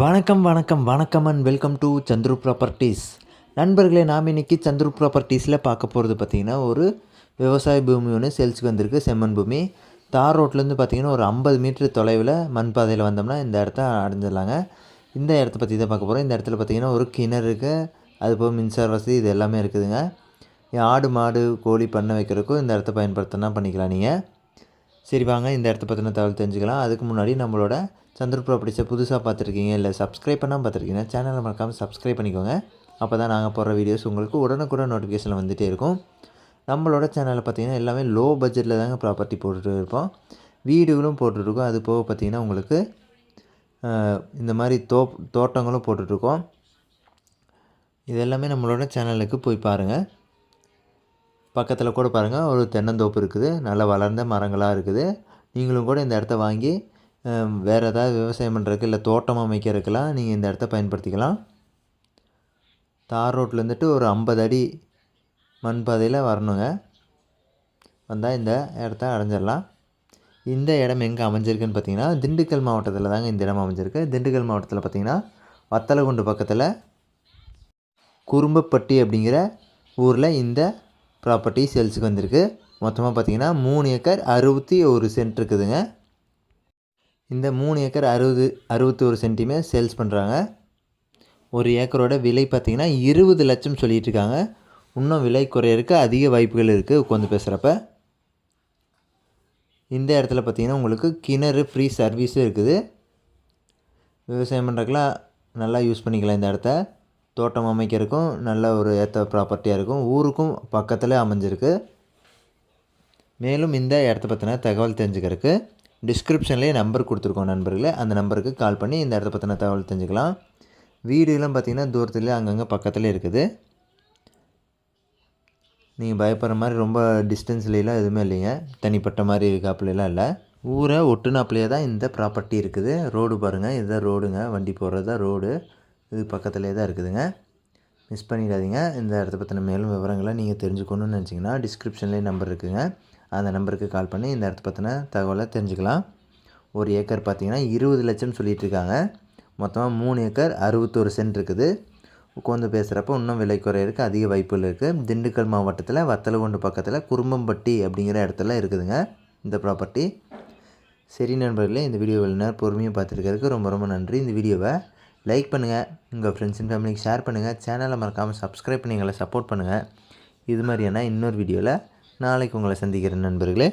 வணக்கம் வணக்கம் வணக்கம் and welcome to Chandru properties நண்பர்களே நாம் இன்றைக்கி சந்துரு ப்ராப்பர்ட்டிஸில் பார்க்க போகிறது பார்த்திங்கன்னா ஒரு விவசாய பூமி ஒன்று சேல்ஸுக்கு வந்திருக்கு. செம்மன் பூமி. தார் ரோட்லேருந்து பார்த்திங்கன்னா ஒரு ஐம்பது மீட்ரு தொலைவில் மண் பாதையில் வந்தோம்னா இந்த இடத்த அடைஞ்சிடலாங்க. இந்த இடத்த பற்றி தான் பார்க்க போகிறோம் இந்த இடத்துல பார்த்திங்கன்னா ஒரு கிணறு இருக்குது அது போக மின்சார வசதி இது எல்லாமே இருக்குதுங்க. ஆடு மாடு கோழி பண்ணை வைக்கிறதுக்கும் இந்த இடத்த பயன்படுத்தினா பண்ணிக்கலாம் நீங்கள் சரி வாங்க இந்த இடத்த பற்றின தகவல் தெரிஞ்சுக்கலாம். அதுக்கு முன்னாடி நம்மளோட சந்திர ப்ராப்பர்ட்டிஸை புதுசாக பார்த்துருக்கீங்க இல்லை சப்ஸ்கிரைப் பண்ணால் பார்த்துருக்கீங்க சேனலை மறக்காமல் சப்ஸ்கிரைப் பண்ணிக்கோங்க. அப்போ தான் நாங்கள் போடுற வீடியோஸ் உங்களுக்கு உடனுக்குடன் நோட்டிஃபிகேஷன் வந்துகிட்டே இருக்கும். நம்மளோட சேனலில் பார்த்தீங்கன்னா எல்லாமே லோ பட்ஜெட்டில் தாங்க ப்ராப்பர்ட்டி போட்டுட்டு இருப்போம். வீடுகளும் போட்டுட்ருக்கோம் அது போக பார்த்தீங்கன்னா உங்களுக்கு இந்த மாதிரி தோ தோட்டங்களும் போட்டுட்ருக்கோம் இது எல்லாமே நம்மளோட சேனலுக்கு போய் பாருங்கள் பக்கத்தில் கூட பாருங்கள் ஒரு தென்னந்தோப்பு இருக்குது. நல்லா வளர்ந்த மரங்களாக இருக்குது. நீங்களும் கூட இந்த இடத்த வாங்கி வேறு ஏதாவது விவசாயம் பண்ணுறதுக்கு இல்லை தோட்டம் அமைக்கிறதுக்கெல்லாம் நீங்கள் இந்த இடத்த பயன்படுத்திக்கலாம். தார் ரோட்லேருந்துட்டு ஒரு ஐம்பது அடி மண் பாதையில் வரணுங்க. வந்தால் இந்த இடத்த அடைஞ்சிடலாம். இந்த இடம் எங்கே அமைஞ்சிருக்குன்னு பார்த்தீங்கன்னா திண்டுக்கல் மாவட்டத்தில் தாங்க இந்த இடம் அமைஞ்சிருக்கு. திண்டுக்கல் மாவட்டத்தில் பார்த்தீங்கன்னா வத்தலகுண்டு பக்கத்தில் குறும்பப்பட்டி அப்படிங்கிற ஊரில் இந்த ப்ராப்பர்ட்டி சேல்ஸுக்கு வந்திருக்கு. மொத்தமாக பார்த்தீங்கன்னா மூணு ஏக்கர் அறுபத்தி ஒரு சென்ட் இருக்குதுங்க. இந்த மூணு ஏக்கர் அறுபது அறுபத்தி ஒரு சென்ட்டுமே சேல்ஸ் பண்ணுறாங்க ஒரு ஏக்கரோட விலை பார்த்தீங்கன்னா இருபது லட்சம் சொல்லிகிட்ருக்காங்க இன்னும் விலை குறையறதுக்கு அதிக வாய்ப்புகள் இருக்குது உட்காந்து பேசுகிறப்ப இந்த இடத்துல பார்த்தீங்கன்னா உங்களுக்கு கிணறு ஃப்ரீ சர்வீஸும் இருக்குது. விவசாயம் பண்ணுறக்கெலாம் நல்லா யூஸ் பண்ணிக்கலாம் இந்த இடத்த. தோட்டம் அமைக்கிறதுக்கும் நல்ல ஒரு ஏற்ற ப்ராப்பர்ட்டியாக இருக்கும். ஊருக்கும் பக்கத்தில் அமைஞ்சிருக்கு. மேலும் இந்த இடத்த பற்றின தகவல் தெரிஞ்சுக்கிறதுக்கு டிஸ்கிரிப்ஷன்லேயே நம்பர் கொடுத்துருக்கோம் நண்பர்களே. அந்த நம்பருக்கு கால் பண்ணி இந்த இடத்த பற்றின தகவல் தெரிஞ்சுக்கலாம். வீடுலாம் பார்த்திங்கன்னா தூரத்துலேயே அங்கங்கே பக்கத்தில் இருக்குது. நீங்கள் பயப்படுற மாதிரி ரொம்ப டிஸ்டன்ஸ்லாம் எதுவுமே இல்லைங்க. தனிப்பட்ட மாதிரி இருக்காப்புலாம் இல்லை. ஊரை ஒட்டுனாப்புலேயே தான் இந்த ப்ராப்பர்ட்டி இருக்குது. ரோடு பாருங்கள் இதுதான் ரோடுங்க வண்டி போகிறது தான் ரோடு இது பக்கத்துலேயே தான் இருக்குதுங்க. மிஸ் பண்ணிடாதீங்க. இந்த இடத்த பற்றின மேலும் விவரங்களை நீங்கள் தெரிஞ்சுக்கணும்னு நினச்சிங்கன்னா டிஸ்கிரிப்ஷன்லேயே நம்பர் இருக்குதுங்க அந்த நம்பருக்கு கால் பண்ணி இந்த இடத்த பற்றின தகவலை தெரிஞ்சுக்கலாம். ஒரு ஏக்கர் பார்த்திங்கன்னா இருபது லட்சம் சொல்லிகிட்டு இருக்காங்க. மொத்தமாக மூணு ஏக்கர் அறுபத்தோரு சென்ட் இருக்குது. உட்காந்து பேசுகிறப்ப இன்னும் விலை குறையிறதுக்கு அதிக வாய்ப்புகள் இருக்குது திண்டுக்கல் மாவட்டத்தில் வத்தலகுண்டு பக்கத்தில் குறும்பம்பட்டி அப்படிங்கிற இடத்துல இருக்குதுங்க இந்த ப்ராப்பர்ட்டி சரி நண்பர்களே இந்த வீடியோ நேரம் பொறுமையாக பார்த்துருக்கிறதுக்கு ரொம்ப ரொம்ப நன்றி. இந்த வீடியோவை லைக் பண்ணுங்கள் உங்கள் ஃப்ரெண்ட்ஸ் அண்ட் ஃபேமிலிக்கு ஷேர் பண்ணுங்கள் சேனலை மறக்காமல் சப்ஸ்கிரைப் பண்ணி எங்களை சப்போர்ட் பண்ணுங்கள் இது மாதிரியான இன்னொரு வீடியோவில் நாளைக்கு உங்களை சந்திக்கிறேன் நண்பர்களே.